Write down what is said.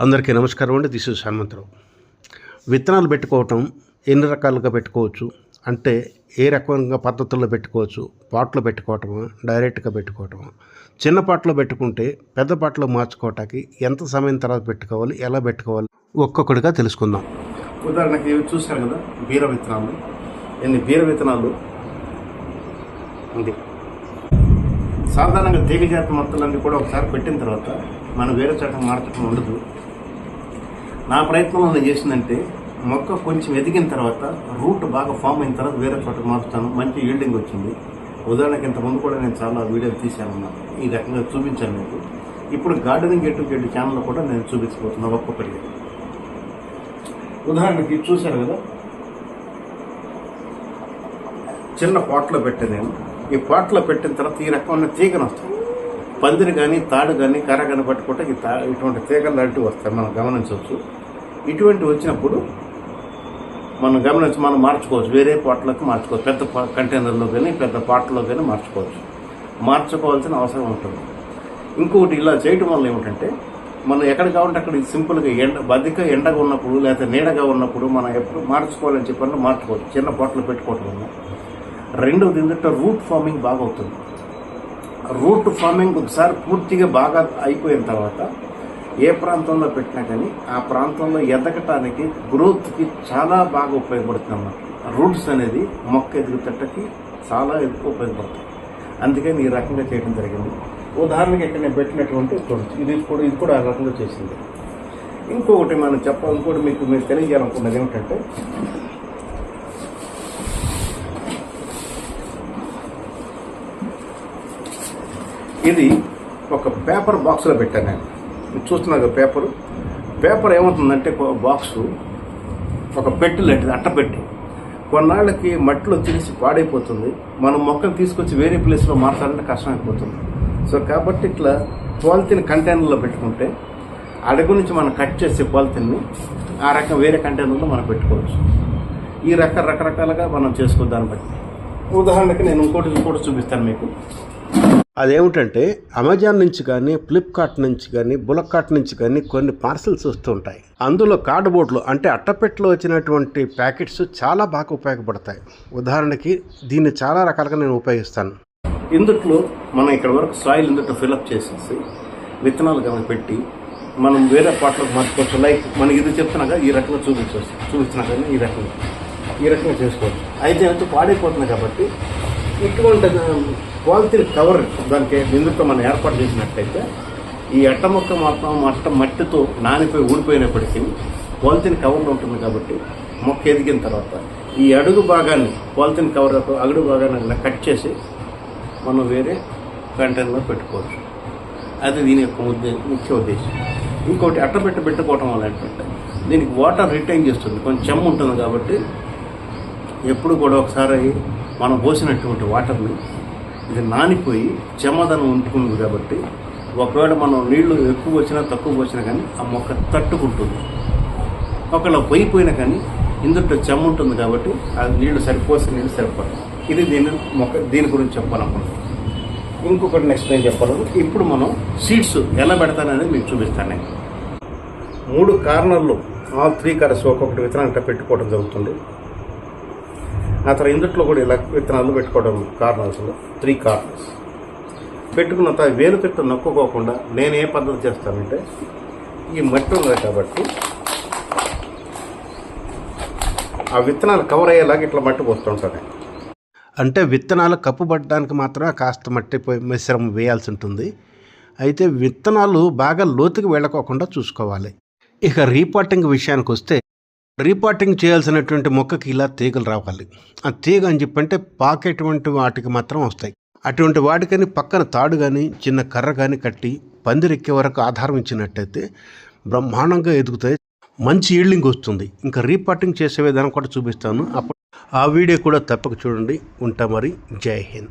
అందరికీ నమస్కారం అండి. This is Hanumantharao. విత్తనాలు పెట్టుకోవటం ఎన్ని రకాలుగా పెట్టుకోవచ్చు? అంటే ఏ రకంగా పద్ధతుల్లో పెట్టుకోవచ్చు? పాట్లో పెట్టుకోవటమా? డైరెక్ట్గా పెట్టుకోవటమా? చిన్న పాటలో పెట్టుకుంటే పెద్ద పాటలో మార్చుకోవటానికి ఎంత సమయం తర్వాత పెట్టుకోవాలి? ఎలా పెట్టుకోవాలి? ఒక్కొక్కటిగా తెలుసుకుందాం. ఉదాహరణకి ఇవి చూశారు కదా బీర విత్తనాలు. ఎన్ని బీర విత్తనాలు? ఉంది. సాధారణంగా తీగ జాతి మొత్తాలన్నీ కూడా ఒకసారి పెట్టిన తర్వాత మనం వేరే చోట మార్చడం ఉండదు. నా ప్రయత్నంలో నేను చేసిందంటే మొక్క కొంచెం ఎదిగిన తర్వాత రూట్ బాగా ఫామ్ అయిన తర్వాత వేరే చోటకు మార్చుతాను. మంచి ఈల్డింగ్ వచ్చింది. ఉదాహరణకి ఇంతకుముందు కూడా నేను చాలా వీడియోలు తీశాను అన్నాను ఈ రకంగా చూపించాను మీకు. ఇప్పుడు గార్డెనింగ్ ఎటు చెట్టు ఛానల్లో కూడా నేను చూపించబోతున్నాను ఒక్కొక్కటి ఉదాహరణకి చూశారు కదా? చిన్న పాట్లో పెట్టాను నేను. ఈ పాట్లో పెట్టిన తర్వాత ఈ రకమైన తీగను వస్తాను పందిరి కానీ తాడు కానీ కర్ర కనపట్టుకుంటే పట్టుకుంటే ఈ తా ఇటువంటి తీగలు లాంటివి వస్తాయి. మనం గమనించవచ్చు. ఇటువంటి వచ్చినప్పుడు మనం గమనించి మనం మార్చుకోవచ్చు. వేరే పాటలకు మార్చుకోవచ్చు. పెద్ద కంటైనర్లో కానీ పెద్ద పాటలో కానీ మార్చుకోవచ్చు. మార్చుకోవాల్సిన అవసరం ఉంటుంది. ఇంకొకటి ఇలా చేయటం వల్ల ఏమిటంటే మనం ఎక్కడ కావాలంటే అక్కడ సింపుల్గా ఎండ బతిక ఎండగా ఉన్నప్పుడు లేకపోతే నీడగా ఉన్నప్పుడు మనం ఎప్పుడు మార్చుకోవాలని చెప్పండి మార్చుకోవచ్చు. చిన్న పాటలు పెట్టుకోవటం వల్ల. రెండవది ఏంటంటే రూట్ ఫార్మింగ్ బాగా అవుతుంది. రూట్ ఫార్మింగ్ ఒకసారి పూర్తిగా బాగా అయిపోయిన తర్వాత ఏ ప్రాంతంలో పెట్టినా కానీ ఆ ప్రాంతంలో ఎదగటానికి గ్రోత్కి చాలా బాగా ఉపయోగపడుతుంది అన్నమాట. రూట్స్ అనేది మొక్క ఎదుగుతట్టకి చాలా ఎక్కువ ఉపయోగపడుతుంది. అందుకని ఈ రకంగా చేయడం జరిగింది. ఉదాహరణకి ఇక్కడ నేను పెట్టినటువంటి చూడొచ్చు ఇది కూడా ఇది కూడా ఆ రకంగా చేసింది. ఇంకొకటి మనం చెప్పాలి ఇంకోటి మీకు మీరు తెలియజేయాలనుకున్నది ఏమిటంటే ఇది ఒక పేపర్ బాక్స్లో పెట్టాను నేను. ఇది చూస్తున్నా పేపర్. పేపర్ ఏమవుతుందంటే బాక్సు ఒక పెట్టు లాంటిది అట్టపెట్టు కొన్నాళ్ళకి మట్టిలో తిరిసి పాడైపోతుంది. మనం మొక్కను తీసుకొచ్చి వేరే ప్లేస్లో మార్చాలంటే కష్టమైపోతుంది. సో కాబట్టి ఇట్లా పాలిథిన్ కంటైనర్లో పెట్టుకుంటే అడుగు నుంచి మనం కట్ చేసే పాలిథిన్ని ఆ రకం వేరే కంటైనర్లో మనం పెట్టుకోవచ్చు. ఈ రక రకరకాలుగా మనం చేసుకో దాన్ని బట్టి. ఉదాహరణకి నేను ఇంకోటి ఇంకోటి చూపిస్తాను మీకు. అదేమిటంటే అమెజాన్ నుంచి కానీ ఫ్లిప్కార్ట్ నుంచి కానీ బులక్కార్ట్ నుంచి కానీ కొన్ని పార్సల్స్ వస్తుంటాయి అందులో కార్డ్బోర్డ్లు అంటే అట్టపెట్టలో వచ్చినటువంటి ప్యాకెట్స్ చాలా బాగా ఉపయోగపడతాయి. ఉదాహరణకి దీన్ని చాలా రకాలుగా నేను ఉపయోగిస్తాను. ఇందుట్లో మనం ఇక్కడ వరకు సాయిల్ ఇందుట్లో ఫిల్అప్ చేసేసి విత్తనాలు కనుక పెట్టి మనం వేరే పాటలకు మార్చుకోవచ్చు. లైక్ మనకి ఇది చెప్తున్నాగా ఈ రకంగా చూపించవచ్చు. చూపిస్తున్నా కానీ ఈ రకంగా ఈ రకంగా చేసుకోవచ్చు. అయితే పాడైపోతుంది కాబట్టి ఇటువంటి పాలిథిన్ కవర్ దానికి ఎందుకు మనం ఏర్పాటు చేసినట్టయితే ఈ అట్ట మొక్క మొత్తం అట్ట మట్టితో నానిపోయి ఊడిపోయినప్పటికీ పాలిథిన్ కవర్లో ఉంటుంది కాబట్టి మొక్క ఎదిగిన తర్వాత ఈ అడుగు భాగాన్ని పాలిథిన్ కవర్ అడుగు భాగాన్ని ఇలా కట్ చేసి మనం వేరే కంటైనర్లో పెట్టుకోవచ్చు. అది దీని యొక్క ముఖ్య ఉద్దేశం. ఇంకోటి అట్ట పెట్టి పెట్టుకోవటం వల్ల ఏంటంటే దీనికి వాటర్ రిటైన్ చేస్తుంది. కొంచెం చెమ్మ ఉంటుంది కాబట్టి ఎప్పుడు కూడా ఒకసారి మనం పోసినటువంటి వాటర్ని ఇది నానిపోయి చెమదనం ఉంటుకుంది కాబట్టి ఒకవేళ మనం నీళ్ళు ఎక్కువ వచ్చినా తక్కువ పోసినా కానీ ఆ మొక్క తట్టుకుంటుంది. ఒకవేళ పోయిపోయినా కానీ ఇందులో చెమ్మ ఉంటుంది కాబట్టి ఆ నీళ్ళు సరిపోసిన నీళ్ళు సరిపోతాయి. ఇది దీని మొక్క దీని గురించి చెప్పాలనుకుంటున్నాను ఇంకొకటి నెక్స్ట్ నేను చెప్పాలి. ఇప్పుడు మనం సీడ్స్ ఎలా పెడతాననేది మీకు చూపిస్తాను నేను. మూడు కార్నర్లు ఆల్ త్రీ కర్స్ ఒక్కొక్కటి విత్తనాలు పెట్టుకోవడం జరుగుతుంది. ఆ తర్వాత ఇందుట్లో కూడా ఇలా విత్తనాలు పెట్టుకోవడం కార్నర్స్లో త్రీ కార్నర్స్ పెట్టుకున్న తర్వాత వేలు పెట్టు నొక్కుకోకుండా నేను ఏ పద్ధతి చేస్తానంటే ఈ మట్టి ఉన్నది కాబట్టి ఆ విత్తనాలు కవర్ అయ్యేలాగా ఇట్లా మట్టి పోస్తుంటాను అంటే విత్తనాలు కప్పుపడడానికి మాత్రమే కాస్త మట్టి మిశ్రమం వేయాల్సి ఉంటుంది. అయితే విత్తనాలు బాగా లోతుకి వెళ్ళకోకుండా చూసుకోవాలి. ఇక రీపాటింగ్ విషయానికి వస్తే రీపాటింగ్ చేయాల్సినటువంటి మొక్కకి ఇలా తీగలు రావాలి. ఆ తీగ అని చెప్పంటే పాకేటువంటి వాటికి మాత్రం వస్తాయి. అటువంటి వాటికని పక్కన తాడు కానీ చిన్న కర్ర కానీ కట్టి పందిరెక్కే వరకు ఆధారం ఇచ్చినట్టయితే బ్రహ్మాండంగా ఎదుగుతాయి. మంచి ఈల్డింగ్ వస్తుంది. ఇంకా రీపాటింగ్ చేసే విధానం కూడా చూపిస్తాను. అప్పుడు ఆ వీడియో కూడా తప్పక చూడండి. ఉంటా మరి. జై హింద్.